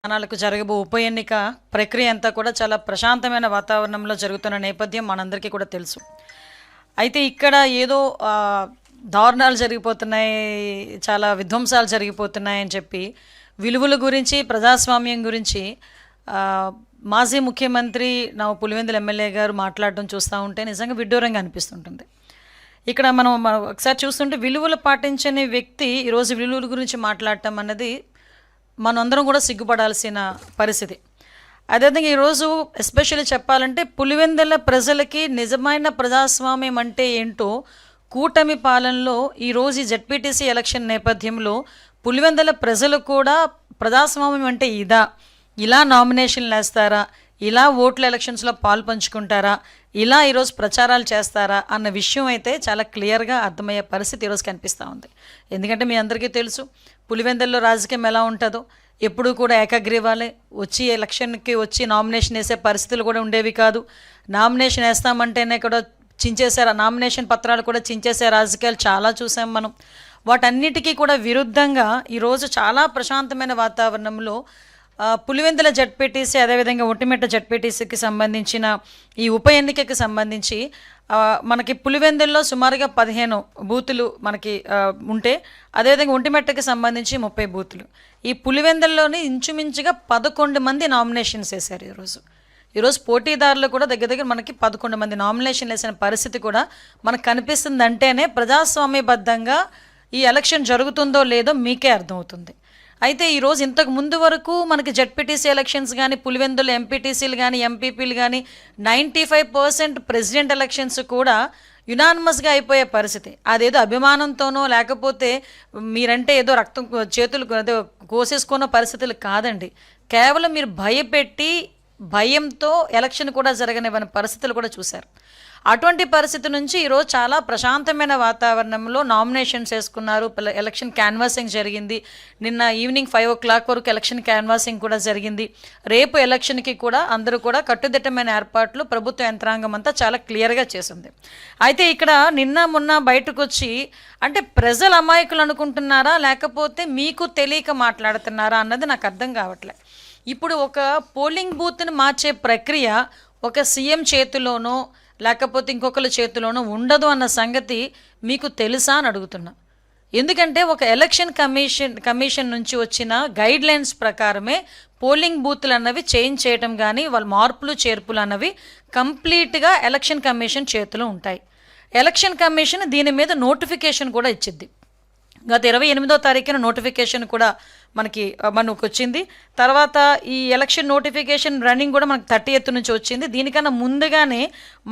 స్థానాలకు జరగబో ఉప ఎన్నిక ప్రక్రియ అంతా కూడా చాలా ప్రశాంతమైన వాతావరణంలో జరుగుతున్న నేపథ్యం మనందరికీ కూడా తెలుసు. అయితే ఇక్కడ ఏదో దారుణాలు జరిగిపోతున్నాయి చాలా విధ్వంసాలు జరిగిపోతున్నాయి అని చెప్పి విలువల గురించి ప్రజాస్వామ్యం గురించి మాజీ ముఖ్యమంత్రి నా పులివెందుల ఎమ్మెల్యే గారు మాట్లాడడం చూస్తూ ఉంటే నిజంగా విడ్డూరంగా అనిపిస్తుంటుంది. ఇక్కడ మనం మనం ఒకసారి చూస్తుంటే విలువలు పాటించని వ్యక్తి ఈరోజు విలువల గురించి మాట్లాడటం అన్నది మనందరం కూడా సిగ్గుపడాల్సిన పరిస్థితి. అదేవిధంగా ఈరోజు ఎస్పెషల్లీ చెప్పాలంటే పులివెందుల ప్రజలకి నిజమైన ప్రజాస్వామ్యం అంటే ఏంటో కూటమి పాలనలో ఈరోజు ఈ జడ్పీటీసీ ఎలక్షన్ నేపథ్యంలో పులివెందుల ప్రజలు కూడా ప్రజాస్వామ్యం అంటే ఇదా? ఇలా నామినేషన్లు వేస్తారా ఇలా ఓట్ల ఎలక్షన్స్లో పాలు పంచుకుంటారా ఇలా ఈరోజు ప్రచారాలు చేస్తారా? అన్న విషయం అయితే చాలా క్లియర్గా అర్థమయ్యే పరిస్థితి ఈరోజు కనిపిస్తూ ఉంది. ఎందుకంటే మీ అందరికీ తెలుసు పులివెందుల్లో రాజకీయం ఎలా ఉంటుందో ఎప్పుడూ కూడా ఏకగ్రీవాలే. వచ్చి ఎలక్షన్కి వచ్చి నామినేషన్ వేసే పరిస్థితులు కూడా ఉండేవి కాదు. నామినేషన్ వేస్తామంటేనే కూడా చించేశారు నామినేషన్ పత్రాలు కూడా చించేసే రాజకీయాలు చాలా చూసాం మనం. వాటన్నిటికీ కూడా విరుద్ధంగా ఈరోజు చాలా ప్రశాంతమైన వాతావరణంలో పులివెందుల జడ్పీటీసీ అదేవిధంగా ఒంటిమిట్ట జడ్పీటీసీకి సంబంధించిన ఈ ఉప ఎన్నికకి సంబంధించి మనకి పులివెందుల్లో సుమారుగా పదిహేను బూతులు మనకి ఉంటే అదేవిధంగా ఒంటిమెట్టకి సంబంధించి ముప్పై బూతులు. ఈ పులివెందుల్లోని ఇంచుమించుగా పదకొండు మంది నామినేషన్స్ వేశారు ఈరోజు. ఈరోజు పోటీదారులు కూడా దగ్గర దగ్గర మనకి పదకొండు మంది నామినేషన్లు వేసిన పరిస్థితి కూడా మనకు కనిపిస్తుంది అంటేనే ప్రజాస్వామ్యబద్ధంగా ఈ ఎలక్షన్ జరుగుతుందో లేదో మీకే అర్థమవుతుంది. అయితే ఈరోజు ఇంతకు ముందు వరకు మనకి జడ్పీటీసీ ఎలక్షన్స్ కానీ పులివెందులు ఎంపీటీసీలు కానీ ఎంపీపీలు కానీ ninety five percent president elections కూడా యునానిమస్గా అయిపోయే పరిస్థితి. అదేదో అభిమానంతోనో లేకపోతే మీరంటే ఏదో రక్తం చేతులు అదే కోసేసుకున్న పరిస్థితులు కాదండి. కేవలం మీరు భయపెట్టి భయంతో ఎలక్షన్ కూడా జరగనివ్వని పరిస్థితులు కూడా చూశారు. అటువంటి పరిస్థితి నుంచి ఈరోజు చాలా ప్రశాంతమైన వాతావరణంలో నామినేషన్స్ వేసుకున్నారు. ఎలక్షన్ క్యాన్వాసింగ్ జరిగింది. నిన్న ఈవినింగ్ ఫైవ్ ఓ క్లాక్ వరకు ఎలక్షన్ క్యాన్వాసింగ్ కూడా జరిగింది. రేపు ఎలక్షన్కి కూడా అందరూ కూడా కట్టుదిట్టమైన ఏర్పాట్లు ప్రభుత్వ యంత్రాంగం అంతా చాలా క్లియర్గా చేసింది. అయితే ఇక్కడ నిన్న మొన్న బయటకు వచ్చి అంటే ప్రజలు అమాయకులు అనుకుంటున్నారా? లేకపోతే మీకు తెలియక మాట్లాడుతున్నారా? అన్నది నాకు అర్థం కావట్లే. ఇప్పుడు ఒక పోలింగ్ బూత్ని మార్చే ప్రక్రియ ఒక సీఎం చేతిలోనో లేకపోతే ఇంకొకరి చేతిలోనూ ఉండదు అన్న సంగతి మీకు తెలుసా అని అడుగుతున్నా. ఎందుకంటే ఒక ఎలక్షన్ కమిషన్ కమిషన్ నుంచి వచ్చిన గైడ్ లైన్స్ ప్రకారమే పోలింగ్ బూత్లు అన్నవి చేంజ్ చేయటం కానీ వాళ్ళ మార్పులు చేర్పులు అన్నవి కంప్లీట్గా ఎలక్షన్ కమిషన్ చేతిలో ఉంటాయి. ఎలక్షన్ కమిషన్ దీని మీద నోటిఫికేషన్ కూడా ఇచ్చిద్ది. గత ఇరవై ఎనిమిదో తారీఖున నోటిఫికేషన్ కూడా మనకి మనకు వచ్చింది తర్వాత ఈ ఎలక్షన్ నోటిఫికేషన్ రన్నింగ్ కూడా మనకు థర్టీ ఎత్తు నుంచి వచ్చింది. దీనికన్నా ముందుగానే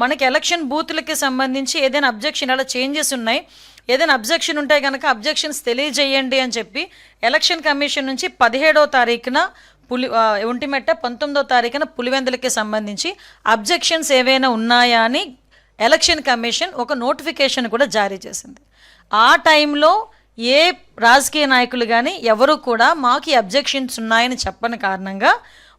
మనకి ఎలక్షన్ బూత్లకి సంబంధించి ఏదైనా అబ్జెక్షన్ అలా చేంజెస్ ఉన్నాయి. ఏదైనా అబ్జెక్షన్ ఉంటే కనుక అబ్జెక్షన్స్ తెలియజేయండి అని చెప్పి ఎలక్షన్ కమిషన్ నుంచి పదిహేడో తారీఖున పులి ఒంటిమెట్ట పంతొమ్మిదో తారీఖున పులివెందులకి సంబంధించి అబ్జెక్షన్స్ ఏవైనా ఉన్నాయా అని ఎలక్షన్ కమిషన్ ఒక నోటిఫికేషన్ కూడా జారీ చేసింది. ఆ టైంలో ఏ రాజకీయ నాయకులు కానీ ఎవరు కూడా మాకు ఈ అబ్జెక్షన్స్ ఉన్నాయని చెప్పని కారణంగా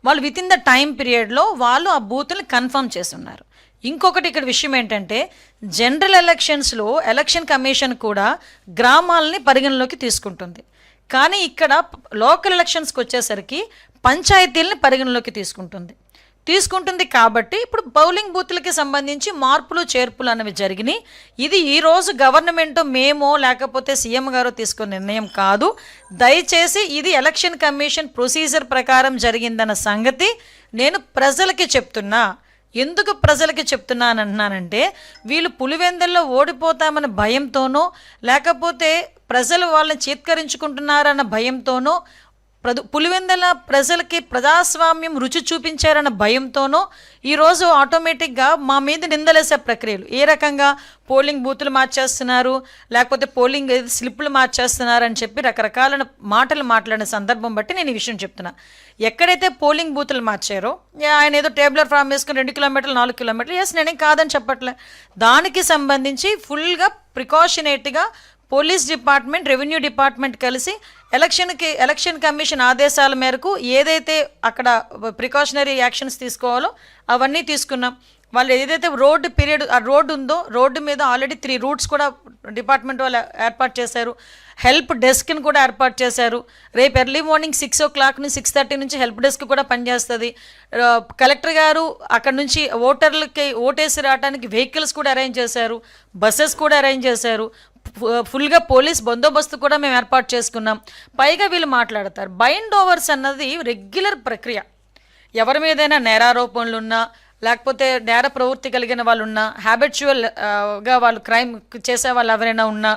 వాళ్ళు విత్ ఇన్ ద టైం పీరియడ్లో వాళ్ళు ఆ బూత్ని కన్ఫర్మ్ చేస్తున్నారు. ఇంకొకటి ఇక్కడ విషయం ఏంటంటే జనరల్ ఎలక్షన్స్లో ఎలక్షన్ కమిషన్ కూడా గ్రామాలని పరిగణలోకి తీసుకుంటుంది. కానీ ఇక్కడ లోకల్ ఎలక్షన్స్కి వచ్చేసరికి పంచాయతీలని పరిగణలోకి తీసుకుంటుంది. తీసుకుంటుంది కాబట్టి ఇప్పుడు బౌలింగ్ బూత్లకి సంబంధించి మార్పులు చేర్పులు అనేవి జరిగినాయి. ఇది ఈరోజు గవర్నమెంట్ మేమో లేకపోతే సీఎం గారు తీసుకున్న నిర్ణయం కాదు. దయచేసి ఇది ఎలక్షన్ కమిషన్ ప్రొసీజర్ ప్రకారం జరిగిందన్న సంగతి నేను ప్రజలకి చెప్తున్నా. ఎందుకు ప్రజలకి చెప్తున్నాను అంటున్నానంటే వీళ్ళు పులివెందుల్లో ఓడిపోతామన్న భయంతోనో లేకపోతే ప్రజలు వాళ్ళని చీత్కరించుకుంటున్నారన్న భయంతోనో ప్రదు పులివెందల ప్రజలకి ప్రజాస్వామ్యం రుచి చూపించారన్న భయంతోనో ఈరోజు ఆటోమేటిక్గా మా మీద నిందలేసే ప్రక్రియలు. ఏ రకంగా పోలింగ్ బూతులు మార్చేస్తున్నారు లేకపోతే పోలింగ్ స్లిప్పులు మార్చేస్తున్నారు అని చెప్పి రకరకాల మాటలు మాట్లాడిన సందర్భం బట్టి నేను ఈ విషయం చెప్తున్నా. ఎక్కడైతే పోలింగ్ బూతులు మార్చారో ఆయన ఏదో టేబులర్ ఫామ్ వేసుకుని రెండు కిలోమీటర్లు నాలుగు కిలోమీటర్లు ఎస్ నేనేం కాదని చెప్పట్లే. దానికి సంబంధించి ఫుల్గా ప్రికాషనేట్గా పోలీస్ డిపార్ట్మెంట్ రెవెన్యూ డిపార్ట్మెంట్ కలిసి ఎలక్షన్కి ఎలక్షన్ కమిషన్ ఆదేశాల మేరకు ఏదైతే అక్కడ ప్రికాషనరీ యాక్షన్స్ తీసుకోవాలో అవన్నీ తీసుకున్నాం. వాళ్ళు ఏదైతే రోడ్డు పీరియడ్ ఆ రోడ్డు ఉందో రోడ్డు మీద ఆల్రెడీ త్రీ రూట్స్ కూడా డిపార్ట్మెంట్ వాళ్ళు ఏర్పాటు చేశారు. హెల్ప్ డెస్క్ని కూడా ఏర్పాటు చేశారు. రేపు early morning six o'clock నుంచి సిక్స్ థర్టీ నుంచి హెల్ప్ డెస్క్ కూడా పనిచేస్తుంది. కలెక్టర్ గారు అక్కడ నుంచి ఓటర్లకి ఓటేసి రావడానికి వెహికల్స్ కూడా అరేంజ్ చేశారు. బస్సెస్ కూడా అరేంజ్ చేశారు. ఫుల్గా పోలీస్ బందోబస్తు కూడా మేము ఏర్పాటు చేసుకున్నాం. పైగా వీళ్ళు మాట్లాడతారు. బైండ్ ఓవర్స్ అన్నది రెగ్యులర్ ప్రక్రియ. ఎవరి మీదైనా నేరారోపణలు ఉన్నా లేకపోతే నేర ప్రవృత్తి కలిగిన వాళ్ళు ఉన్నా హ్యాబిచువల్గా వాళ్ళు క్రైమ్ చేసే వాళ్ళు ఎవరైనా ఉన్నా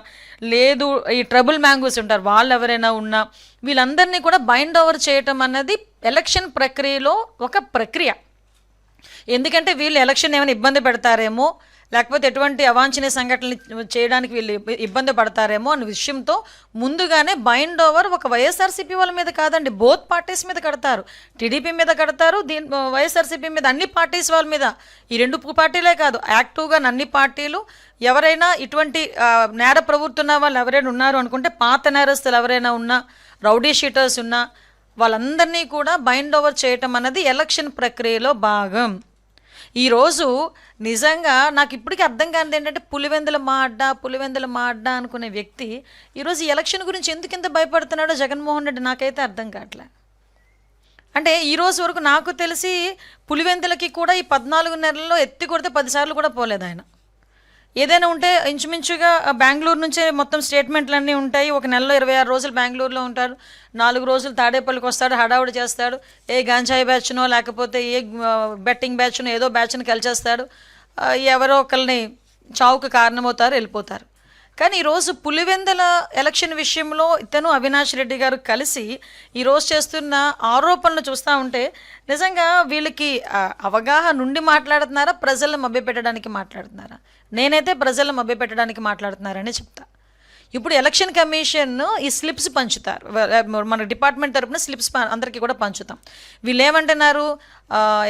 లేదు ఈ ట్రబుల్ మ్యాంగోస్ ఉంటారు వాళ్ళు ఎవరైనా ఉన్నా వీళ్ళందరినీ కూడా బైండ్ ఓవర్ చేయటం అన్నది ఎలక్షన్ ప్రక్రియలో ఒక ప్రక్రియ. ఎందుకంటే వీళ్ళు ఎలక్షన్ ఏమైనా ఇబ్బంది పెడతారేమో లేకపోతే ఎటువంటి అవాంఛనీయ సంఘటనలు చేయడానికి వీళ్ళు ఇబ్బంది పడతారేమో అనే విషయంతో ముందుగానే బైండ్ ఓవర్ ఒక వైఎస్ఆర్సీపీ వాళ్ళ మీద కాదండి బోత్ పార్టీస్ మీద కడతారు. టీడీపీ మీద కడతారు దీని వైఎస్ఆర్సీపీ మీద అన్ని పార్టీస్ వాళ్ళ మీద. ఈ రెండు పార్టీలే కాదు యాక్టివ్గా అన్ని పార్టీలు. ఎవరైనా ఇటువంటి నేర ప్రవృత్తి ఉన్న వాళ్ళు ఎవరైనా ఉన్నారు అనుకుంటే పాత నేరస్తులు ఎవరైనా ఉన్నా రౌడీ షీటర్స్ ఉన్నా వాళ్ళందరినీ కూడా బైండ్ ఓవర్ చేయటం అన్నది ఎలక్షన్ ప్రక్రియలో భాగం. ఈరోజు నిజంగా నాకు ఇప్పటికీ అర్థం కానిది ఏంటంటే పులివెందుల మాడ్డ పులివెందుల మాడ్డ అనుకునే వ్యక్తి ఈరోజు ఎలక్షన్ గురించి ఎందుకు ఇంత భయపడుతున్నాడో జగన్మోహన్ రెడ్డి నాకైతే అర్థం కావట్లే. అంటే ఈ రోజు వరకు నాకు తెలిసి పులివెందులకి కూడా ఈ పద్నాలుగు నెలల్లో ఎత్తి కొడితే పదిసార్లు కూడా పోలేదు ఆయన. ఏదైనా ఉంటే ఇంచుమించుగా బెంగళూరు నుంచే మొత్తం స్టేట్మెంట్లన్నీ ఉంటాయి. ఒక నెలలో ఇరవై ఆరు రోజులు బెంగళూరులో ఉంటారు. నాలుగు రోజులు తాడేపల్లికి వస్తాడు హడావుడి చేస్తాడు. ఏ గాంజాయి బ్యాచ్నో లేకపోతే ఏ బెట్టింగ్ బ్యాచ్నో ఏదో బ్యాచ్ని కలిచేస్తాడు. ఎవరో ఒకరిని చావుకు కారణమవుతారు వెళ్ళిపోతారు. కానీ ఈరోజు పులివెందల ఎలక్షన్ విషయంలో ఇతను అవినాష్ రెడ్డి గారు కలిసి ఈరోజు చేస్తున్న ఆరోపణలు చూస్తూ ఉంటే నిజంగా వీళ్ళకి అవగాహన నుండి మాట్లాడుతున్నారా? ప్రజలను మభ్యపెట్టడానికి మాట్లాడుతున్నారా? నేనైతే ప్రజలను మభ్యపెట్టడానికి మాట్లాడుతున్నారని చెప్తా. ఇప్పుడు ఎలక్షన్ కమిషన్ ఈ స్లిప్స్ పంచుతారు. మన డిపార్ట్మెంట్ తరపున స్లిప్స్ అందరికీ కూడా పంచుతాం. వీళ్ళు ఏమంటున్నారు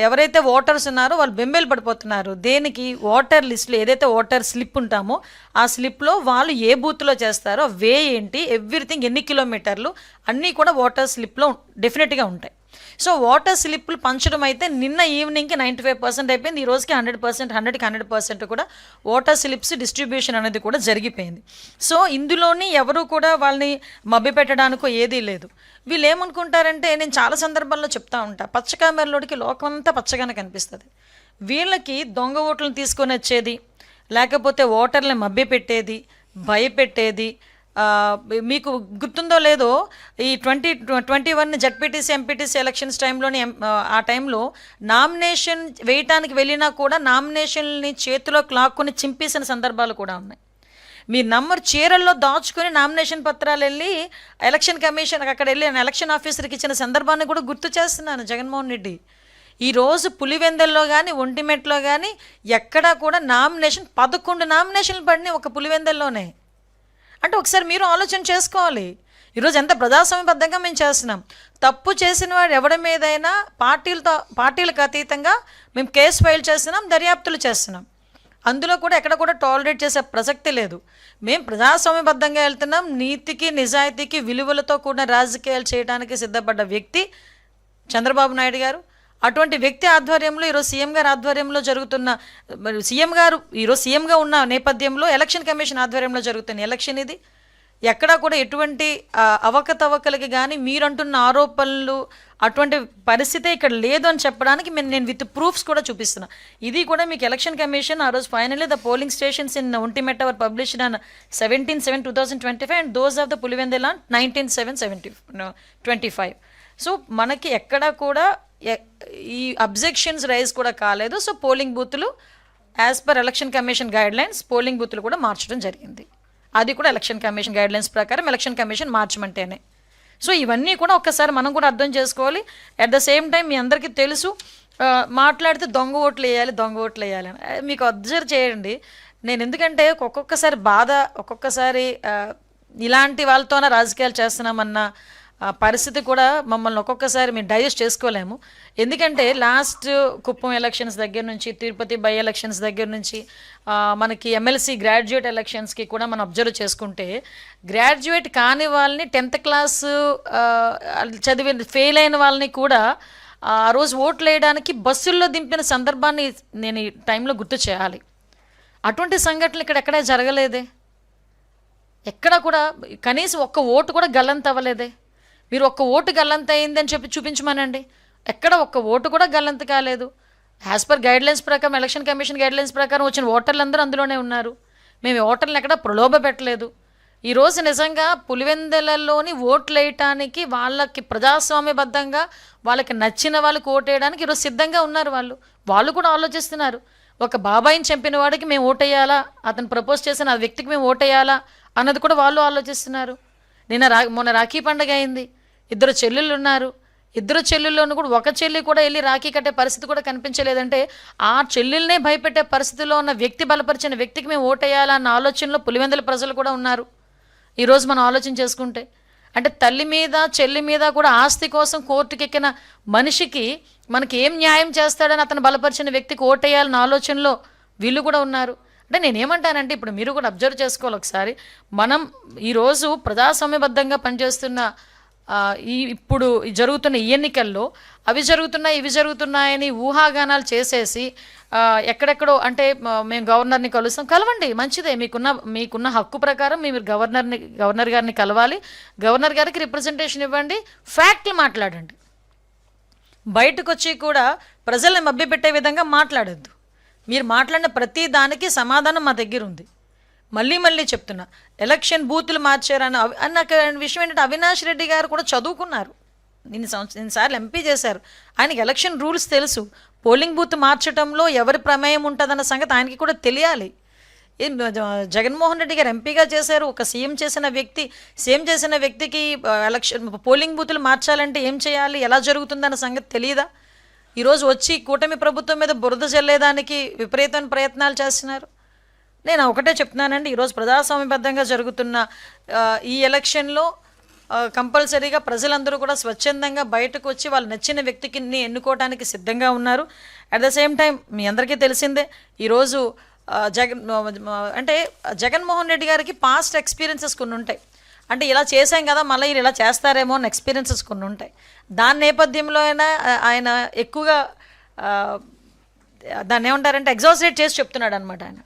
ఎవరైతే ఓటర్స్ ఉన్నారో వాళ్ళు బెంబేలు పడిపోతున్నారు. దేనికి? ఓటర్ లిస్ట్లో ఏదైతే ఓటర్ స్లిప్ ఉంటామో ఆ స్లిప్లో వాళ్ళు ఏ బూత్లో చేస్తారో వే ఏంటి ఎవ్రీథింగ్ ఎన్ని కిలోమీటర్లు అన్నీ కూడా ఓటర్ స్లిప్లో డెఫినెట్గా ఉంటాయి. సో వాటర్ స్లిప్లు పంచడం అయితే నిన్న ఈవినింగ్కి నైంటీ ఫైవ్ పర్సెంట్ అయిపోయింది ఈ రోజుకి హండ్రెడ్ పర్సెంట్ హండ్రెడ్కి హండ్రెడ్ పర్సెంట్ కూడా వాటర్ స్లిప్స్ డిస్ట్రిబ్యూషన్ అనేది కూడా జరిగిపోయింది. సో ఇందులోని ఎవరు కూడా వాళ్ళని మభ్యపెట్టడానికో ఏదీ లేదు. వీళ్ళు ఏమనుకుంటారంటే నేను చాలా సందర్భాల్లో చెప్తా ఉంటా పచ్చ కెమెరలోడికి లోకమంతా పచ్చగానే కనిపిస్తుంది. వీళ్ళకి దొంగ ఓట్లను తీసుకొని వచ్చేది లేకపోతే ఓటర్లను మభ్యపెట్టేది భయపెట్టేది మీకు గుర్తుందో లేదో ఈ twenty twenty one ZPTC MPTC elections టైంలోని ఆ టైంలో నామినేషన్ వేయటానికి వెళ్ళినా కూడా నామినేషన్ని చేతిలో క్లాక్కుని చింపేసిన సందర్భాలు కూడా ఉన్నాయి. మీ నంబర్ చీరల్లో దాచుకొని నామినేషన్ పత్రాలు వెళ్ళి ఎలక్షన్ కమిషన్ అక్కడ వెళ్ళి ఎలక్షన్ ఆఫీసర్కి ఇచ్చిన సందర్భాన్ని కూడా గుర్తు చేస్తున్నాను జగన్మోహన్ రెడ్డి. ఈరోజు పులివెందల్లో కానీ ఒంటిమెట్లో కానీ ఎక్కడా కూడా నామినేషన్ పదకొండు నామినేషన్లు పడినాయి ఒక పులివెందల్లోనే. అంటే ఒకసారి మీరు ఆలోచన చేసుకోవాలి. ఈరోజు ఎంత ప్రజాస్వామ్యబద్ధంగా మేము చేస్తున్నాం. తప్పు చేసిన వాడు ఎవరి మీదైనా పార్టీలతో పార్టీలకు అతీతంగా మేము కేసు ఫైల్ చేస్తున్నాం దర్యాప్తులు చేస్తున్నాం. అందులో కూడా ఎక్కడ కూడా టాలరేట్ చేసే ప్రసక్తి లేదు. మేము ప్రజాస్వామ్యబద్ధంగా వెళ్తున్నాం నీతికి నిజాయితీకి విలువలతో కూడిన రాజకీయాలు చేయడానికి సిద్ధపడ్డ వ్యక్తి చంద్రబాబు నాయుడు గారు. అటువంటి వ్యక్తి ఆధ్వర్యంలో ఈరోజు సీఎం గారి ఆధ్వర్యంలో జరుగుతున్న మరి సీఎం గారు ఈరోజు సీఎంగా ఉన్న నేపథ్యంలో ఎలక్షన్ కమిషన్ ఆధ్వర్యంలో జరుగుతున్న ఎలక్షన్ ఇది. ఎక్కడా కూడా ఎటువంటి అవకతవకలకి కానీ మీరంటున్న ఆరోపణలు అటువంటి పరిస్థితే ఇక్కడ లేదు అని చెప్పడానికి నేను విత్ ప్రూఫ్స్ కూడా చూపిస్తున్నా. ఇది కూడా మీకు ఎలక్షన్ కమిషన్ ఆ రోజు finally the polling stations in Ontimitta our published and seventeen seven two thousand twenty five and those of the Pulivendula nineteen seven seventy twenty five. So మనకి ఎక్కడా కూడా ఈ అబ్జెక్షన్స్ రైజ్ కూడా కాలేదు. సో పోలింగ్ బూతులు as per election commission guidelines polling బూతులు కూడా మార్చడం జరిగింది. అది కూడా ఎలక్షన్ కమిషన్ గైడ్ లైన్స్ ప్రకారం ఎలక్షన్ కమిషన్ మార్చమంటేనే. సో ఇవన్నీ కూడా ఒక్కసారి మనం కూడా అర్థం చేసుకోవాలి. అట్ ద సేమ్ టైం మీ అందరికీ తెలుసు మాట్లాడితే దొంగ ఓట్లు వేయాలి దొంగ ఓట్లు వేయాలి అని. మీకు అబ్జర్వ్ చేయండి. నేను ఎందుకంటే ఒక్కొక్కసారి బాధ ఒక్కొక్కసారి ఇలాంటి వాళ్ళతోనే రాజకీయాలు చేస్తున్నామన్న ఆ పరిస్థితి కూడా మమ్మల్ని ఒక్కొక్కసారి మేము డైజెస్ట్ చేసుకోలేము. ఎందుకంటే లాస్ట్ కుప్పం ఎలక్షన్స్ దగ్గర నుంచి తిరుపతి బై ఎలక్షన్స్ దగ్గర నుంచి మనకి ఎమ్మెల్సీ గ్రాడ్యుయేట్ ఎలక్షన్స్కి కూడా మనం అబ్జర్వ్ చేసుకుంటే గ్రాడ్యుయేట్ కాని వాళ్ళని టెన్త్ క్లాస్ చదివి ఫెయిల్ అయిన వాళ్ళని కూడా ఆ రోజు ఓట్లు వేయడానికి బస్సుల్లో దింపిన సందర్భాన్ని నేను ఈ టైంలో గుర్తు చేయాలి. అటువంటి సంఘటనలు ఇక్కడ ఎక్కడా జరగలేదే. ఎక్కడ కూడా కనీసం ఒక్క ఓటు కూడా గల్లంత అవ్వలేదే మీరు ఒక్క ఓటు గల్లంత అయిందని చెప్పి చూపించమనండి. ఎక్కడ ఒక్క ఓటు కూడా గల్లంత కాలేదు. యాజ్ పర్ గైడ్లైన్స్ ప్రకారం ఎలక్షన్ కమిషన్ గైడ్లైన్స్ ప్రకారం వచ్చిన ఓటర్లు అందరూ అందులోనే ఉన్నారు. మేము ఓటర్లను ఎక్కడ ప్రలోభ పెట్టలేదు. ఈరోజు నిజంగా పులివెందెలలోని ఓట్లు వేయటానికి వాళ్ళకి ప్రజాస్వామ్యబద్ధంగా వాళ్ళకి నచ్చిన వాళ్ళకి ఓటేయడానికి ఈరోజు సిద్ధంగా ఉన్నారు వాళ్ళు. వాళ్ళు కూడా ఆలోచిస్తున్నారు. ఒక బాబాయిని చంపిన వాడికి మేము ఓటేయాలా అతను ప్రపోజ్ చేసిన ఆ వ్యక్తికి మేము ఓటేయాలా అన్నది కూడా వాళ్ళు ఆలోచిస్తున్నారు. నిన్న రా మొన్న రాఖీ పండగ అయింది. ఇద్దరు చెల్లెళ్ళు ఉన్నారు. ఇద్దరు చెల్లెల్లోనూ కూడా ఒక చెల్లి కూడా వెళ్ళి రాఖీ కట్టే పరిస్థితి కూడా కనిపించలేదంటే ఆ చెల్లెల్నే భయపెట్టే పరిస్థితిలో ఉన్న వ్యక్తి బలపరిచిన వ్యక్తికి మేము ఓటేయాలన్న ఆలోచనలో పులివెందుల ప్రజలు కూడా ఉన్నారు. ఈరోజు మనం ఆలోచన చేసుకుంటే అంటే తల్లి మీద చెల్లి మీద కూడా ఆస్తి కోసం కోర్టుకెక్కిన మనిషికి మనకి ఏం న్యాయం చేస్తాడని అతను బలపరిచిన వ్యక్తికి ఓటేయాలన్న ఆలోచనలో వీళ్ళు కూడా ఉన్నారు. అంటే నేనేమంటానంటే ఇప్పుడు మీరు కూడా అబ్జర్వ్ చేసుకోవాలి ఒకసారి. మనం ఈరోజు ప్రజాస్వామ్యబద్ధంగా పనిచేస్తున్న ఈ ఇప్పుడు జరుగుతున్న ఈ ఎన్నికల్లో అవి జరుగుతున్నాయి ఇవి జరుగుతున్నాయని ఊహాగానాలు చేసేసి ఎక్కడెక్కడో అంటే మేము గవర్నర్ని కలుస్తాం. కలవండి మంచిదే. మీకున్న మీకున్న హక్కు ప్రకారం మీరు గవర్నర్ని గవర్నర్ గారిని కలవాలి. గవర్నర్ గారికి రిప్రజెంటేషన్ ఇవ్వండి. ఫ్యాక్ట్లు మాట్లాడండి. బయటకు వచ్చి కూడా ప్రజల్ని మభ్యపెట్టే విధంగా మాట్లాడొద్దు. మీరు మాట్లాడిన ప్రతి దానికి సమాధానం మా దగ్గర ఉంది. మళ్ళీ మళ్ళీ చెప్తున్నా ఎలక్షన్ బూతులు మార్చారని అని నాకు విషయం ఏంటంటే అవినాష్ రెడ్డి గారు కూడా చదువుకున్నారు. నేను సంవత్సరం సార్లు ఎంపీ చేశారు. ఆయనకి ఎలక్షన్ రూల్స్ తెలుసు. పోలింగ్ బూత్ మార్చడంలో ఎవరి ప్రమేయం ఉంటుందన్న సంగతి ఆయనకి కూడా తెలియాలి. జ- జగన్మోహన్ రెడ్డి గారు ఎంపీగా చేశారు. ఒక సీఎం చేసిన వ్యక్తి సీఎం చేసిన వ్యక్తికి ఎలక్షన్ పోలింగ్ బూతులు మార్చాలంటే ఏం చేయాలి? ఎలా జరుగుతుందన్న సంగతి తెలియదా? ఈరోజు వచ్చి కూటమి ప్రభుత్వం మీద బురద చల్లేదానికి విపరీతమైన ప్రయత్నాలు చేస్తున్నారు. నేను ఒకటే చెప్తున్నానండి ఈరోజు ప్రజాస్వామ్యబద్ధంగా జరుగుతున్న ఈ ఎలక్షన్లో కంపల్సరీగా ప్రజలందరూ కూడా స్వచ్ఛందంగా బయటకు వచ్చి వాళ్ళు నచ్చిన వ్యక్తికి ఎన్నుకోవడానికి సిద్ధంగా ఉన్నారు. అట్ ద సేమ్ టైం మీ అందరికీ తెలిసిందే ఈరోజు జగన్ అంటే జగన్మోహన్ రెడ్డి గారికి పాస్ట్ ఎక్స్పీరియన్సెస్ కొన్ని ఉంటాయి అంటే ఇలా చేశాం కదా మళ్ళీ వీళ్ళు ఇలా చేస్తారేమో అని ఎక్స్పీరియన్సెస్ కొన్ని ఉంటాయి. దాని నేపథ్యంలో అయినా ఆయన ఎక్కువగా దాన్ని ఏమంటారంటే ఎగ్జాస్టేట్ చేసి చెప్తున్నాడు అనమాట ఆయన.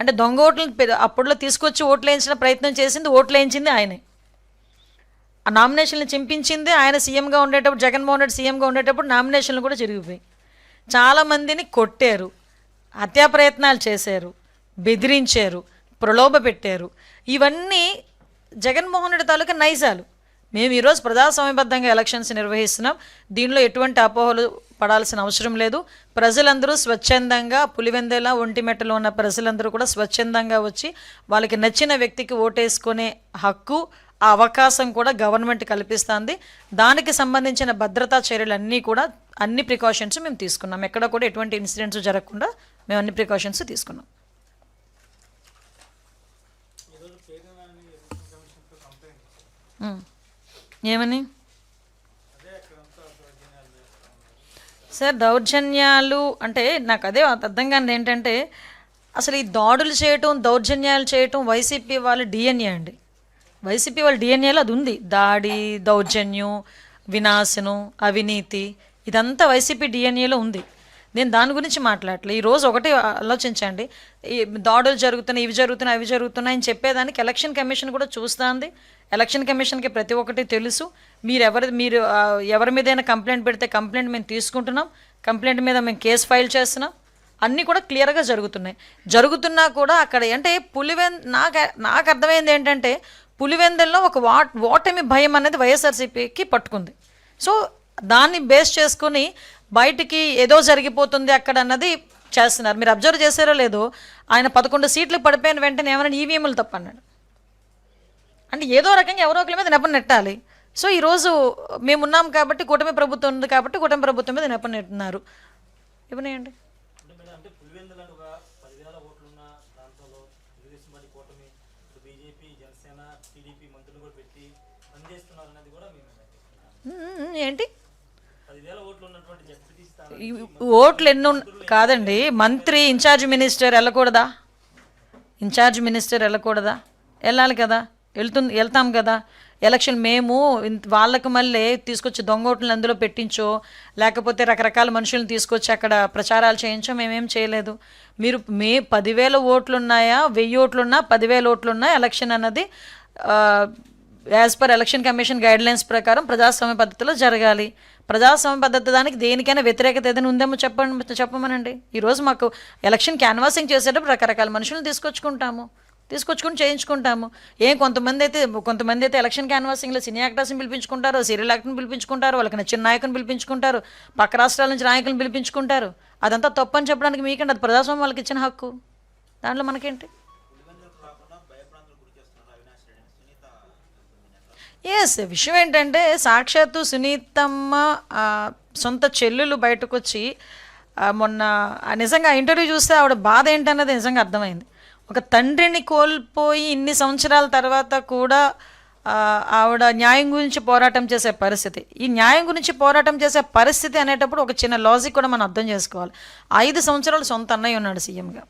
అంటే దొంగ ఓట్లు అప్పట్లో తీసుకొచ్చి ఓట్లు వేయించిన ప్రయత్నం చేసింది ఓట్లు వేయించింది ఆయనే. ఆ నామినేషన్లు చింపించింది ఆయన సీఎంగా ఉండేటప్పుడు జగన్మోహన్ రెడ్డి సీఎంగా ఉండేటప్పుడు నామినేషన్లు కూడా జరిగిపోయి చాలామందిని కొట్టారు హత్యా ప్రయత్నాలు చేశారు బెదిరించారు ప్రలోభ పెట్టారు. ఇవన్నీ జగన్మోహన్ రెడ్డి తాలూకా నైజాలు. మేము ఈరోజు ప్రజాస్వామ్యబద్ధంగా ఎలక్షన్స్ నిర్వహిస్తున్నాం. దీనిలో ఎటువంటి అపోహలు పడాల్సిన అవసరం లేదు. ప్రజలందరూ స్వచ్ఛందంగా పులివెందెల ఒంటిమెట్టలో ఉన్న ప్రజలందరూ కూడా స్వచ్ఛందంగా వచ్చి వాళ్ళకి నచ్చిన వ్యక్తికి ఓటేసుకునే హక్కు ఆ అవకాశం కూడా గవర్నమెంట్ కల్పిస్తుంది. దానికి సంబంధించిన భద్రతా చర్యలన్నీ కూడా అన్ని ప్రికాషన్స్ మేము తీసుకున్నాం. ఎక్కడ కూడా ఎటువంటి ఇన్సిడెంట్స్ జరగకుండా మేము అన్ని ప్రికాషన్స్ తీసుకున్నాం. ఏమని? సార్ దౌర్జన్యాలు అంటే నాకు అదే అర్థం కానిది ఏంటంటే అసలు ఈ దాడులు చేయటం దౌర్జన్యాలు చేయటం వైసీపీ వాళ్ళ డిఎన్ఏ అండి. వైసీపీ వాళ్ళ డిఎన్ఏలో అది ఉంది. దాడి దౌర్జన్యం వినాశనం అవినీతి ఇదంతా వైసీపీ డిఎన్ఏలో ఉంది. నేను దాని గురించి మాట్లాడలే ఈరోజు ఒకటి ఆలోచించండి. ఈ దాడులు జరుగుతున్నాయి ఇవి జరుగుతున్నాయి అవి జరుగుతున్నాయి అని చెప్పేదానికి ఎలక్షన్ కమిషన్ కూడా చూస్తుంది. ఎలక్షన్ కమిషన్కి ప్రతి ఒక్కటి తెలుసు. మీరు ఎవరి మీరు ఎవరి మీదైనా కంప్లైంట్ పెడితే కంప్లైంట్ మేము తీసుకుంటున్నాం. కంప్లైంట్ మీద మేము కేసు ఫైల్ చేస్తున్నాం. అన్నీ కూడా క్లియర్గా జరుగుతున్నాయి. జరుగుతున్నా కూడా అక్కడ అంటే పులివెన్ నాకు నాకు అర్థమైంది ఏంటంటే పులివెందల్లో ఒక వాట్ ఓటమి భయం అనేది వైఎస్ఆర్సీపీకి పట్టుకుంది. సో దాన్ని బేస్ చేసుకొని బయటికి ఏదో జరిగిపోతుంది అక్కడ అన్నది చేస్తున్నారు. మీరు అబ్జర్వ్ చేశారో లేదో ఆయన పదకొండు సీట్లు పడిపోయిన వెంటనే ఏమైనా ఈవీఎంలు తప్ప అన్నాడు అంటే ఏదో రకంగా ఎవరో ఒకరి మీద నెపం నెట్టాలి. సో ఈరోజు మేము ఉన్నాం కాబట్టి కూటమి ప్రభుత్వం ఉంది కాబట్టి కూటమి ప్రభుత్వం మీద నెపం నెట్టున్నారు. ఇవ్వనేయండి. ఏంటి పదివేల ఓట్లు ఉన్నటువంటి జడ్పీటీ స్థానం ఈ ఓట్లు ఎన్ని కాదండి. మంత్రి ఇన్ఛార్జ్ మినిస్టర్ వెళ్ళకూడదా? ఇన్ఛార్జ్ మినిస్టర్ వెళ్ళకూడదా? వెళ్ళాలి కదా. వెళ్తుంది వెళ్తాం కదా. ఎలక్షన్ మేము వాళ్ళకి వాళ్ళకు మళ్ళీ తీసుకొచ్చి దొంగ ఓట్లను అందులో పెట్టించో లేకపోతే రకరకాల మనుషులను తీసుకొచ్చి అక్కడ ప్రచారాలు చేయించో మేమేం చేయలేదు. మీరు మే పదివేల ఓట్లున్నాయా? వెయ్యి ఓట్లున్నా? పదివేల ఓట్లున్నా? ఎలక్షన్ అన్నది as per election commission guidelines ప్రకారం ప్రజాస్వామ్య పద్ధతిలో జరగాలి. ప్రజాస్వామ్య పద్ధతి దానికి దేనికైనా వ్యతిరేకత ఏదైనా ఉందేమో చెప్పండి చెప్పమనండి. ఈరోజు మాకు ఎలక్షన్ క్యాన్వాసింగ్ చేసేటప్పుడు రకరకాల మనుషులను తీసుకొచ్చుకుంటాము. తీసుకొచ్చుకుని చేయించుకుంటాము. ఏం కొంతమంది అయితే కొంతమంది అయితే ఎలక్షన్ క్యాన్వాసింగ్లో సినీ యాక్టర్స్ని పిలిపించుకుంటారు సీరియల్ యాక్టర్ని పిలిపించుకుంటారు వాళ్ళకి నచ్చిన నాయకుని పిలిపించుకుంటారు పక్క రాష్ట్రాల నుంచి నాయకులను పిలిపించుకుంటారు. అదంతా తప్పని చెప్పడానికి మీకండి అది ప్రజాస్వామ్యం వాళ్ళకి ఇచ్చిన హక్కు. దాంట్లో మనకేంటి? ఎస్ విషయం ఏంటంటే సాక్షాత్తు సునీతమ్మ సొంత చెల్లెలు బయటకు వచ్చి మొన్న నిజంగా ఇంటర్వ్యూ చూస్తే ఆవిడ బాధ ఏంటన్నది నిజంగా అర్థమైంది. ఒక తండ్రిని కోల్పోయి ఇన్ని సంవత్సరాల తర్వాత కూడా ఆవిడ న్యాయం గురించి పోరాటం చేసే పరిస్థితి. ఈ న్యాయం గురించి పోరాటం చేసే పరిస్థితి అనేటప్పుడు ఒక చిన్న లాజిక్ కూడా మనం అర్థం చేసుకోవాలి. ఐదు సంవత్సరాలు సొంత అన్నయ్య ఉన్నాడు సీఎంగా.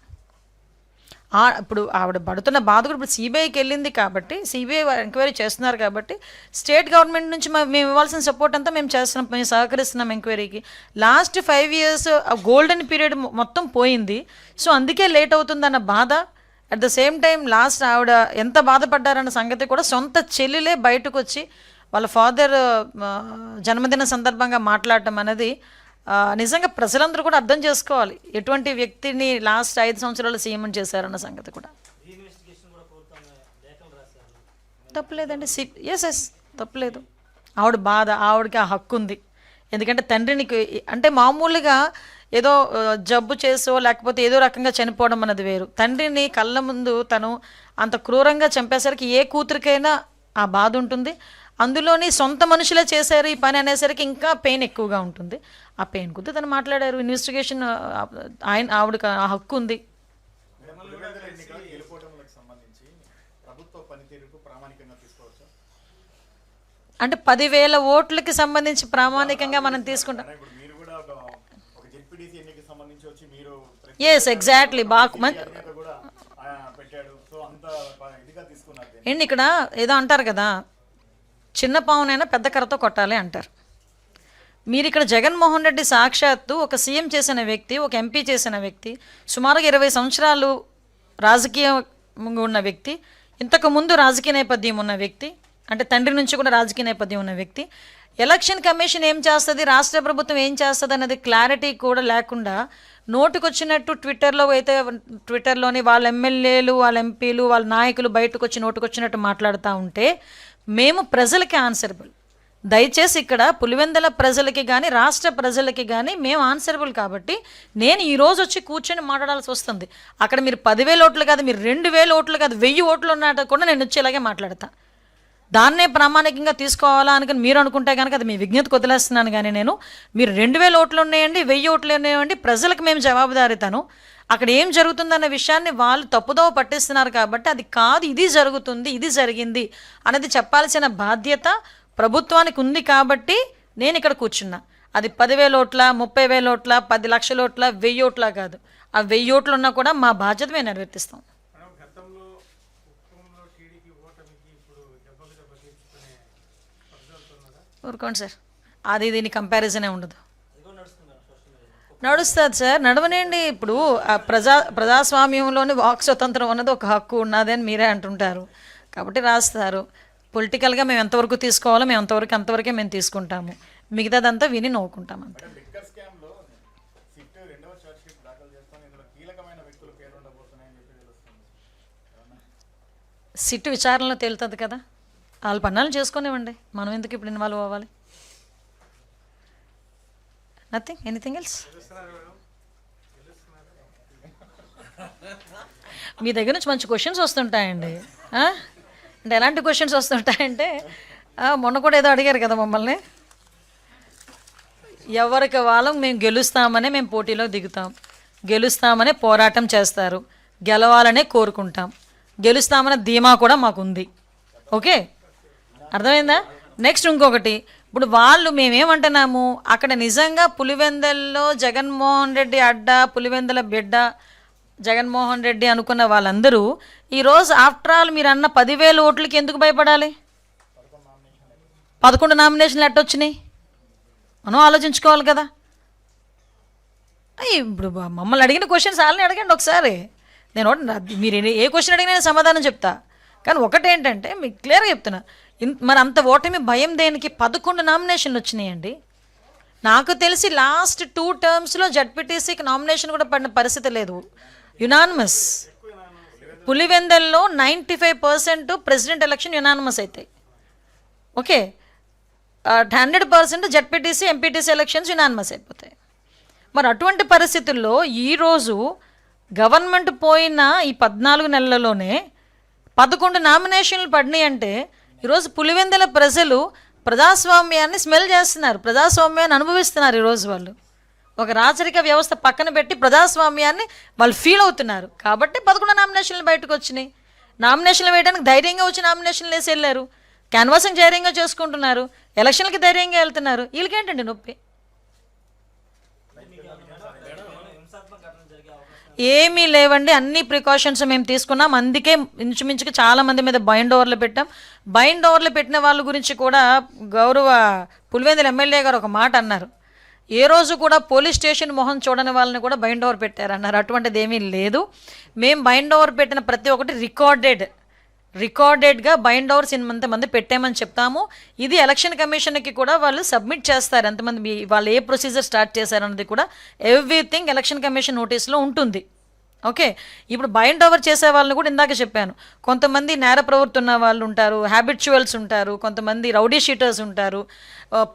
ఇప్పుడు ఆవిడ పడుతున్న బాధ కూడా ఇప్పుడు సిబిఐకి వెళ్ళింది కాబట్టి సిబిఐ ఎంక్వైరీ చేస్తున్నారు కాబట్టి స్టేట్ గవర్నమెంట్ నుంచి మా- మేము ఇవ్వాల్సిన సపోర్ట్ అంతా మేము చేస్తున్నాం మేము సహకరిస్తున్నాం ఎంక్వైరీకి. Last five years golden period మొత్తం పోయింది. సో అందుకే లేట్ అవుతుందన్న బాధ. At the same time last ఆవిడ ఎంత బాధపడ్డారన్న సంగతి కూడా సొంత చెల్లెలే బయటకు వచ్చి వాళ్ళ ఫాదర్ జన్మదిన సందర్భంగా మాట్లాడటం అనేది నిజంగా ప్రజలందరూ కూడా అర్థం చేసుకోవాలి. ఎటువంటి వ్యక్తిని లాస్ట్ ఐదు సంవత్సరాలు సీఎం చేశారన్న సంగతి కూడా. తప్పలేదండి. సి ఎస్ ఎస్ తప్పలేదు. ఆవిడ బాధ ఆవిడకి ఆ హక్కు ఉంది. ఎందుకంటే తండ్రిని అంటే మామూలుగా ఏదో జబ్బు చేసో లేకపోతే ఏదో రకంగా చనిపోవడం అన్నది వేరు. తండ్రిని కళ్ళ ముందు తను అంత క్రూరంగా చంపేసరికి ఏ కూతురికైనా ఆ బాధ ఉంటుంది. అందులోని సొంత మనుషులే చేశారు ఈ పని అనేసరికి ఇంకా పెయిన్ ఎక్కువగా ఉంటుంది. ఆ పెయిన్ కొద్ది తను మాట్లాడారు. ఇన్వెస్టిగేషన్ ఆయన ఆవిడకి ఆ హక్కు ఉంది. అంటే పదివేల ఓట్లకి సంబంధించి ప్రామాణికంగా మనం తీసుకుంటాం. ఎస్ ఎగ్జాక్ట్లీ బాగా. ఏంటి ఇక్కడ ఏదో అంటారు కదా చిన్న పావునైనా పెద్ద కర్రతో కొట్టాలి అంటారు. మీరు ఇక్కడ జగన్మోహన్ రెడ్డి సాక్షాత్తు ఒక సీఎం చేసిన వ్యక్తి ఒక ఎంపీ చేసిన వ్యక్తి సుమారుగా ఇరవై సంవత్సరాలు రాజకీయం ఉన్న వ్యక్తి ఇంతకు ముందు రాజకీయ నేపథ్యం ఉన్న వ్యక్తి అంటే తండ్రి నుంచి కూడా రాజకీయ నేపథ్యం ఉన్న వ్యక్తి. ఎలక్షన్ కమిషన్ ఏం చేస్తుంది రాష్ట్ర ప్రభుత్వం ఏం చేస్తుంది అన్నది క్లారిటీ కూడా లేకుండా నోటుకొచ్చినట్టు ట్విట్టర్లో అయితే ట్విట్టర్లోని వాళ్ళ ఎమ్మెల్యేలు వాళ్ళ ఎంపీలు వాళ్ళ నాయకులు బయటకు వచ్చి నోటుకొచ్చినట్టు మాట్లాడుతూ ఉంటే మేము ప్రజలకి ఆన్సరబుల్ దయచేసి ఇక్కడ పులివెందల ప్రజలకి కానీ రాష్ట్ర ప్రజలకి కానీ మేము ఆన్సరబుల్ కాబట్టి నేను ఈరోజు వచ్చి కూర్చొని మాట్లాడాల్సి వస్తుంది. అక్కడ మీరు పదివేల ఓట్లు కాదు మీరు రెండు వేల ఓట్లు కాదు వెయ్యి ఓట్లు ఉన్నట్టు కూడా నేను వచ్చేలాగే మాట్లాడతా. దాన్నే ప్రామాణికంగా తీసుకోవాలా అనుకుని మీరు అనుకుంటే కనుక అది మీ విజ్ఞతకు వదిలేస్తున్నాను కానీ నేను. మీరు రెండు వేల ఓట్లు ఉన్నాయండి వెయ్యి ఓట్లు ఉన్నాయండి ప్రజలకు మేము జవాబుదారీతాను. అక్కడ ఏం జరుగుతుందన్న విషయాన్ని వాళ్ళు తప్పుదోవ పట్టిస్తున్నారు కాబట్టి అది కాదు ఇది జరుగుతుంది ఇది జరిగింది అనేది చెప్పాల్సిన బాధ్యత ప్రభుత్వానికి ఉంది కాబట్టి నేను ఇక్కడ కూర్చున్నా. అది పదివేల ఓట్ల ముప్పై వేల ఓట్ల పది లక్షల ఓట్ల వెయ్యి ఓట్ల కాదు. ఆ వెయ్యి ఓట్లు ఉన్నా కూడా మా బాధ్యత మేము నెరవేర్తిస్తాం. ఉన్నదా ఊరుకోండి సార్. అది దీని కంపారిజనే ఉండదు. నడుస్తుంది సార్. నడవనండి ఇప్పుడు ఆ ప్రజా ప్రజాస్వామ్యంలోని వాక్ స్వతంత్రం అన్నది ఒక హక్కు ఉన్నది అని మీరే అంటుంటారు. కాబట్టి రాస్తారు. పొలిటికల్గా మేము ఎంతవరకు తీసుకోవాలో మేము అంతవరకు అంతవరకే మేము తీసుకుంటాము. మిగతాదంతా విని నవ్వుకుంటాం అంతే. అంటే లిక్కర్ స్కామ్లో సిట్ విచారణలో తేలుతుంది కదా. వాళ్ళ పన్నాలు చేసుకునేవ్వండి. మనం ఎందుకు ఇప్పుడు ఇన్వాల్వ్ అవ్వాలి? నథింగ్ ఎనీథింగ్ ఎల్స్ మీ దగ్గర నుంచి మంచి క్వశ్చన్స్ వస్తుంటాయండి. ఆ? అంటే ఎలాంటి క్వశ్చన్స్ వస్తుంటాయంటే మొన్న కూడా ఏదో అడిగారు కదా మమ్మల్ని. ఎవరికి వాళ్ళం మేము గెలుస్తామనే మేము పోటీలో దిగుతాం. గెలుస్తామనే పోరాటం చేస్తారు. గెలవాలనే కోరుకుంటాం. గెలుస్తామనే ధీమా కూడా మాకుంది. ఓకే? అర్థమైందా? నెక్స్ట్ ఇంకొకటి. ఇప్పుడు వాళ్ళు మేమేమంటున్నాము? అక్కడ నిజంగా పులివెందల్లో జగన్మోహన్ రెడ్డి అడ్డ పులివెందల బిడ్డ జగన్మోహన్ రెడ్డి అనుకున్న వాళ్ళందరూ ఈరోజు ఆఫ్టర్ ఆల్ మీరు అన్న పదివేల ఓట్లకి ఎందుకు భయపడాలి? పదకొండు నామినేషన్లు ఎట్టొచ్చినాయి? మనం ఆలోచించుకోవాలి కదా. ఇప్పుడు మమ్మల్ని అడిగిన క్వశ్చన్స్ వాళ్ళని అడగండి ఒకసారి. నేను ఒకటి మీరు ఏ- ఏ క్వశ్చన్ అడిగినా నేను సమాధానం చెప్తా. కానీ ఒకటేంటంటే మీకు క్లియర్గా చెప్తున్నా. మరి అంత ఓటమి భయం దేనికి? పదకొండు నామినేషన్లు వచ్చినాయండి. నాకు తెలిసి లాస్ట్ టూ టర్మ్స్లో జడ్పీటీసీకి నామినేషన్ కూడా పడిన పరిస్థితి లేదు. యునానిమస్ పులివెందల్లో ninety five percent president election unanimous అవుతాయి okay? Hundred percent ZPTC MPTC elections unanimous అయిపోతాయి. మరి అటువంటి పరిస్థితుల్లో ఈరోజు గవర్నమెంట్ పోయిన ఈ పద్నాలుగు నెలలలోనే పదకొండు నామినేషన్లు పడినాయి అంటే ఈరోజు పులివెందల ప్రజలు ప్రజాస్వామ్యాన్ని స్మెల్ చేస్తున్నారు. ప్రజాస్వామ్యాన్ని అనుభవిస్తున్నారు ఈరోజు వాళ్ళు. ఒక రాచరిక వ్యవస్థ పక్కన పెట్టి ప్రజాస్వామ్యాన్ని వాళ్ళు ఫీల్ అవుతున్నారు. కాబట్టి పదకొండు నామినేషన్లు బయటకు వచ్చినాయి. నామినేషన్లు వేయడానికి ధైర్యంగా వచ్చి నామినేషన్లు వేసి వెళ్ళారు. క్యాన్వాసింగ్ ధైర్యంగా చేసుకుంటున్నారు. ఎలక్షన్లకి ధైర్యంగా వెళ్తున్నారు. వీళ్ళకేంటండి నొప్పి? ఏమీ లేవండి. అన్ని ప్రికాషన్స్ మేము తీసుకున్నాం. అందుకే ఇంచుమించుకు చాలా మంది మీద బైండ్ ఓవర్లు పెట్టాం. బైండ్ ఓవర్లు పెట్టిన వాళ్ళ గురించి కూడా గౌరవ పులివెందుల ఎమ్మెల్యే గారు ఒక మాట అన్నారు. ఏ రోజు కూడా పోలీస్ స్టేషన్ మొహం చూడని వాళ్ళని కూడా బైండ్ ఓవర్ పెట్టారన్నారు. అటువంటిది ఏమీ లేదు. మేము బైండ్ ఓవర్ పెట్టిన ప్రతి ఒక్కటి రికార్డెడ్. రికార్డెడ్గా బైండ్ ఓవర్స్ ఇంతమంది పెట్టామని చెప్తాము. ఇది ఎలక్షన్ కమిషన్కి కూడా వాళ్ళు సబ్మిట్ చేస్తారు. ఎంతమంది వాళ్ళు ఏ ప్రొసీజర్ స్టార్ట్ చేశారన్నది కూడా ఎవ్రీథింగ్ ఎలక్షన్ కమిషన్ నోటీస్లో ఉంటుంది. ఓకే ఇప్పుడు బైండ్ ఓవర్ చేసే వాళ్ళని కూడా ఇందాక చెప్పాను. కొంతమంది నేర ప్రవృత్తి ఉన్న వాళ్ళు ఉంటారు హ్యాబిచువల్స్ ఉంటారు కొంతమంది రౌడీ షీటర్స్ ఉంటారు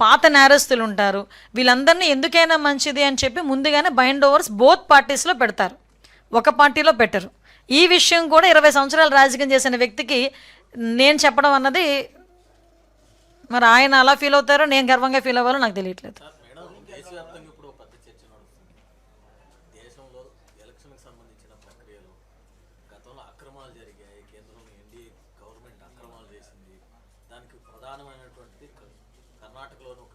పాత నేరస్తులు ఉంటారు. వీళ్ళందరినీ ఎందుకైనా మంచిది అని చెప్పి ముందుగానే బైండ్ ఓవర్స్ బోత్ పార్టీస్లో పెడతారు. ఒక పార్టీలో పెట్టరు. ఈ విషయం కూడా ఇరవై సంవత్సరాలు రాజకీయం చేసిన వ్యక్తికి నేను చెప్పడం అన్నది మరి ఆయన అలా ఫీల్ అవుతారో నేను గర్వంగా ఫీల్ అవ్వాలో నాకు తెలియట్లేదు. దేశంలో ఎలక్షన్కి సంబంధించిన ప్రక్రియలో గతంలో అక్రమాలు జరిగాయి కేంద్రంలో ఎన్డీఏ గవర్నమెంట్ అక్రమాలు చేసింది. దానికి ప్రధానమైనటువంటిది కర్ణాటకలోని ఒక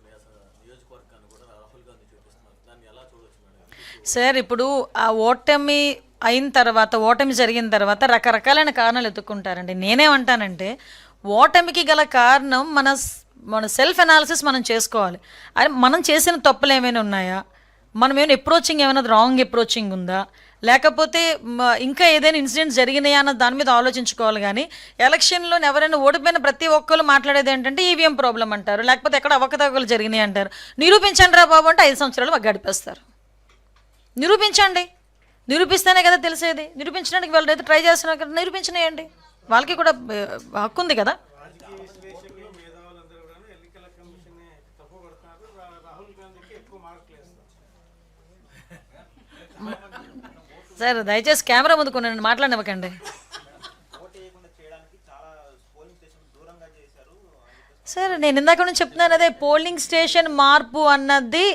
నియోజకవర్గాన్ని కూడా రాహుల్ గాంధీ చూపిస్తున్నారు. దాన్ని ఎలా చూడవచ్చు మేడం? సార్ ఇప్పుడు ఆ ఓటమి అయిన తర్వాత ఓటమి జరిగిన తర్వాత రకరకాలైన కారణాలు ఎత్తుక్కుంటారండి నేనేమంటానంటే ఓటమికి గల కారణం మన మన సెల్ఫ్ అనాలిసిస్ మనం చేసుకోవాలి. అది మనం చేసిన తప్పులు ఏమైనా ఉన్నాయా? మనం ఏమైనా అప్రోచింగ్ ఏమైనా రాంగ్ అప్రోచింగ్ ఉందా? లేకపోతే ఇంకా ఏదైనా ఇన్సిడెంట్స్ జరిగినాయా అన్న దాని మీద ఆలోచించుకోవాలి కానీ ఎలక్షన్లో ఎవరైనా ఓడిపోయిన ప్రతి ఒక్కరు మాట్లాడేది ఏంటంటే ఈవీఎం ప్రాబ్లం అంటారు. లేకపోతే ఎక్కడ అవకతవకలు జరిగినాయి అంటారు. నిరూపించండి రా బాబు అంటే ఐదు సంవత్సరాలు మాకు గడిపేస్తారు. నిరూపించండి. నిరూపిస్తేనే కదా తెలిసేది. నిరూపించడానికి వాళ్ళు అయితే ట్రై చేస్తున్నారు కదా నిరూపించినాయండి. వాళ్ళకి కూడా హక్కు ఉంది కదా రాజకీయ విశ్లేషకులు మేధావులందరూ కూడా ఎన్నికల కమిషన్ తప్పు పడుతున్నారు రా- రాహుల్ గాంధీకి ఎక్కువ మార్కులు వేస్తారు సార్ దయచేసి కెమెరా ముందుకు నన్ను మాట్లాడనివ్వకండి. సార్ నేను ఇందాక నుంచి చెప్తున్నాను అదే పోలింగ్ స్టేషన్ మార్పు అన్నది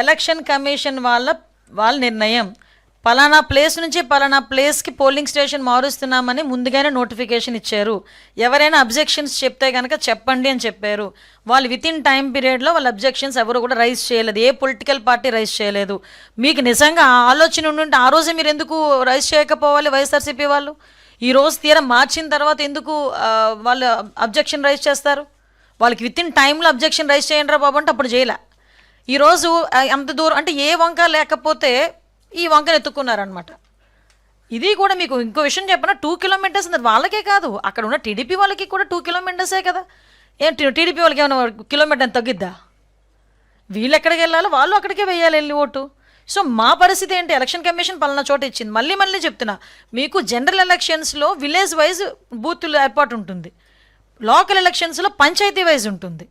ఎలక్షన్ కమిషన్ వాళ్ళ వాళ్ళ నిర్ణయం. పలానా ప్లేస్ నుంచి పలానా ప్లేస్కి పోలింగ్ స్టేషన్ మారుస్తున్నామని ముందుగానే నోటిఫికేషన్ ఇచ్చారు. ఎవరైనా అబ్జెక్షన్స్ చెప్తే కనుక చెప్పండి అని చెప్పారు. వాళ్ళు విత్ ఇన్ టైం పీరియడ్లో వాళ్ళ అబ్జెక్షన్స్ ఎవరు కూడా రైజ్ చేయలేదు. ఏ పొలిటికల్ పార్టీ రైజ్ చేయలేదు. మీకు నిజంగా ఆలోచన ఉండుంటే ఆ రోజే మీరు ఎందుకు రైజ్ చేయకపోవాలి వైఎస్ఆర్సీపీ వాళ్ళు? ఈ రోజు తీరం మార్చిన తర్వాత ఎందుకు వాళ్ళు అబ్జెక్షన్ రైజ్ చేస్తారు? వాళ్ళకి విత్ ఇన్ టైంలో అబ్జెక్షన్ రైజ్ చేయండి రా బాబు అంటే అప్పుడు చేయలే. ఈరోజు అంత దూరం అంటే ఏ వంక లేకపోతే ఈ వంకను ఎత్తుకున్నారనమాట ఇది కూడా మీకు ఇంకో విషయం చెప్పిన? టూ కిలోమీటర్స్ వాళ్ళకే కాదు. అక్కడ ఉన్న టీడీపీ వాళ్ళకి కూడా టూ కిలోమీటర్సే కదా. ఏంటి టీడీపీ వాళ్ళకి ఏమైనా కిలోమీటర్ తగ్గిద్దా? వీళ్ళు ఎక్కడికి వెళ్ళాలో వాళ్ళు అక్కడికే వేయాలి వెళ్ళి ఓటు. సో మా పరిస్థితి ఏంటి? ఎలక్షన్ కమిషన్ పలానా చోట ఇచ్చింది. మళ్ళీ మళ్ళీ చెప్తున్నా. మీకు జనరల్ ఎలక్షన్స్లో విలేజ్ వైజ్ బూతులు ఏర్పాటు ఉంటుంది. లోకల్ ఎలక్షన్స్లో పంచాయతీ వైజ్ ఉంటుంది.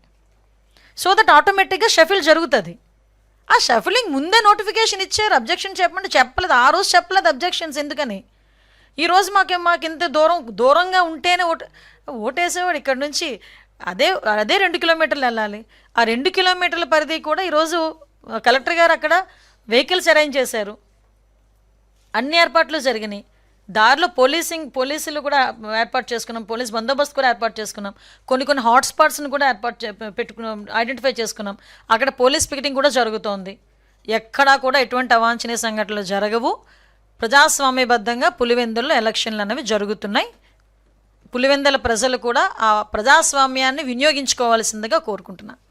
సో దట్ ఆటోమేటిక్గా షఫిల్ జరుగుతుంది. ఆ షఫలింగ్ ముందే నోటిఫికేషన్ ఇచ్చారు. అబ్జెక్షన్ చెప్పమంటే చెప్పలేదు. ఆ రోజు చెప్పలేదు అబ్జెక్షన్స్ ఎందుకని? ఈరోజు మాకే మాకు మాకు ఇంత దూరం దూరంగా ఉంటేనే ఓటు ఓటేసేవాడు ఇక్కడ నుంచి. అదే అదే రెండు కిలోమీటర్లు వెళ్ళాలి. ఆ రెండు కిలోమీటర్ల పరిధి కూడా ఈరోజు కలెక్టర్ గారు అక్కడ వెహికల్స్ అరేంజ్ చేశారు. అన్ని ఏర్పాట్లు జరిగినాయి. దారిలో పోలీసింగ్ పోలీసులు కూడా ఏర్పాటు చేసుకున్నాం పోలీస్ బందోబస్తు కూడా ఏర్పాటు చేసుకున్నాం కొన్ని కొన్ని హాట్స్పాట్స్ని కూడా ఏర్పాటు చే- పెట్టుకున్నాం ఐడెంటిఫై చేసుకున్నాం. అక్కడ పోలీస్ పికెటింగ్ కూడా జరుగుతోంది. ఎక్కడా కూడా ఎటువంటి అవాంఛనీయ సంఘటనలు జరగవు. ప్రజాస్వామ్యబద్ధంగా పులివెందుల్లో ఎలక్షన్లు అనేవి జరుగుతున్నాయి. పులివెందల ప్రజలు కూడా ఆ ప్రజాస్వామ్యాన్ని వినియోగించుకోవాల్సిందిగా కోరుకుంటున్నాను.